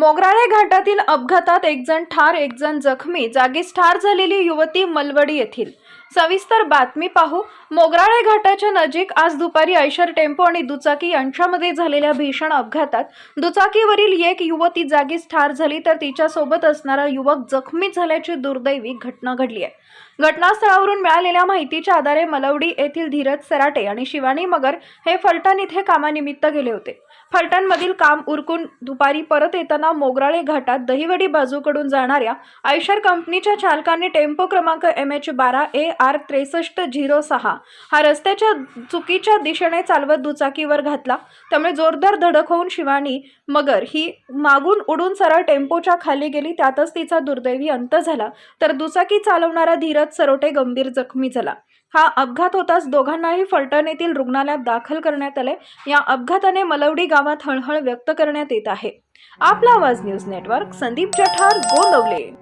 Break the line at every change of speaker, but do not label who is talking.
मोगराळे घाटातील अपघातात एकजण ठार एकजण जखमी. जागीच ठार झालेली युवती मलवडी येथील. सविस्तर बातमी पाहू. मोगराळे घाटाच्या नजीक आज दुपारी ऐशर टेम्पो आणि दुचाकी यांच्यामध्ये झालेल्या भीषण अपघातात दुचाकीवरील एक युवती जागीच ठार झाली तर तिच्यासोबत असणारा युवक जखमी झाल्याची दुर्दैवी घटना घडली आहे. घटनास्थळावरून मिळालेल्या माहितीच्या आधारे मलवडी येथील धीरज सराटे आणि शिवानी मगर हे फलटण इथे कामानिमित्त गेले होते. फलटणमधील काम उरकून दुपारी परत येताना मोगराळे घाटात दहिवडी बाजूकडून जाणाऱ्या आयशर कंपनीच्या चालकाने टेम्पो क्रमांक एम एच बारा ए आर त्रेसष्ट झिरो सहा. हा रस्त्याच्या चुकीच्या दिशेने चालवत दुचाकीवर घातला. त्यामुळे जोरदार धडक होऊन शिवानी मगर ही मागून उडून सरळ टेम्पोच्या खाली गेली. त्यातच तिचा दुर्दैवी अंत झाला. तर दुचाकी चालवणारा धीरज सरोटे गंभीर जखमी झाला. हा अपघात होताच दोघांनाही फलटण येथील रुग्णालयात दाखल करण्यात आले. या अपघाताने मलवडी गावात हळहळ व्यक्त करण्यात येत आहे. आपला आवाज न्यूज नेटवर्क संदीप जठार गोंदवले.